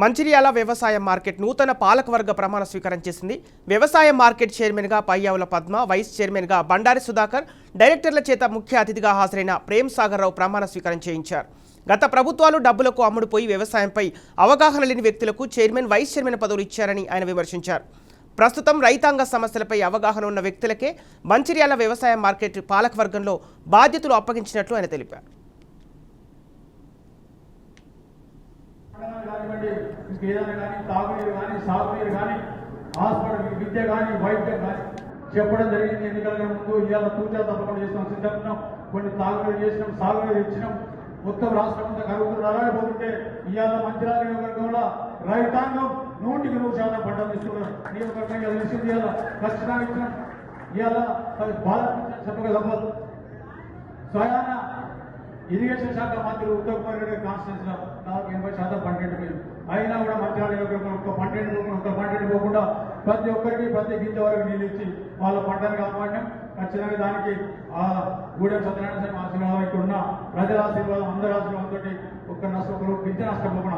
మంచిర్యాల వ్యవసాయ మార్కెట్ నూతన పాలకవర్గ ప్రమాణ స్వీకారం చేసింది. వ్యవసాయ మార్కెట్ చైర్మన్గా పయ్యావుల పద్మ వైస్ చైర్మన్గా బండారి సుధాకర్ డైరెక్టర్ల చేత ముఖ్య అతిథిగా హాజరైన ప్రేమ్ సాగర్రావు ప్రమాణ స్వీకారం చేయించారు. గత ప్రభుత్వాలు డబ్బులకు అమ్ముడుపోయి వ్యవసాయంపై అవగాహన లేని వ్యక్తులకు చైర్మన్ వైస్ చైర్మన్ పదవులు ఇచ్చారని ఆయన విమర్శించారు. ప్రస్తుతం రైతాంగ సమస్యలపై అవగాహన ఉన్న వ్యక్తులకే మంచిర్యాల వ్యవసాయ మార్కెట్ పాలకవర్గంలో బాధ్యతలు అప్పగించినట్లు ఆయన తెలిపారు. కానివ్వండి ఇంకేదైనా కానీ తాగునీరు కానీ సాగునీరు కానీ హాస్పిటల్ విద్య కానీ వైద్యం కానీ చెప్పడం జరిగింది. ఎన్నికల ముందు ఇవాళ తూచా తప్పకుండా చేస్తాం. సిద్ధంగా కొన్ని తాగునీరు చేసినాం సాగునీరు ఇచ్చినాం. మొత్తం రాష్ట్రం అంతా కరుగుతులు అలాడిపోతుంటే ఇవాళ మంచిర్యాల నియోజకవర్గంలో రైతాంగం నూటికి నూరు శాతం పంటలు తీసుకున్నారు. నియోజకవర్గం ఇవాళ తెలిసింది ఇవాళ ఖచ్చితంగా ఇచ్చినాం. ఇవాళ బాధ చెప్పక తప్పదు స్వయాన ఇరిగేషన్ శాఖ మంత్రి ఉత్తమ్ కుమార్ రెడ్డి కాన్స్టిట్యూన్స్లో ఎనభై శాతం పంటెంట్ పోయింది అయినా కూడా మంత్రాల నియోజకవర్గం ఒక్క పంటెంట్ ఒక్క పంటెంట్ పోకుండా ప్రతి ఒక్కరికి ప్రతి గింత వరకు నీళ్ళు ఇచ్చి వాళ్ళ పంటను కాపాడినాం. ఖచ్చితంగా దానికి ఆ గూడెం సత్యనారాయణ స్వామి ఆశీర్వాదం ఇక్కడ ఉన్న ప్రజల ఆశీర్వాదం అందరి ఆశీర్వాదంతో ఒక్క నష్టం ఒకరు గింజ నష్టపోకుండా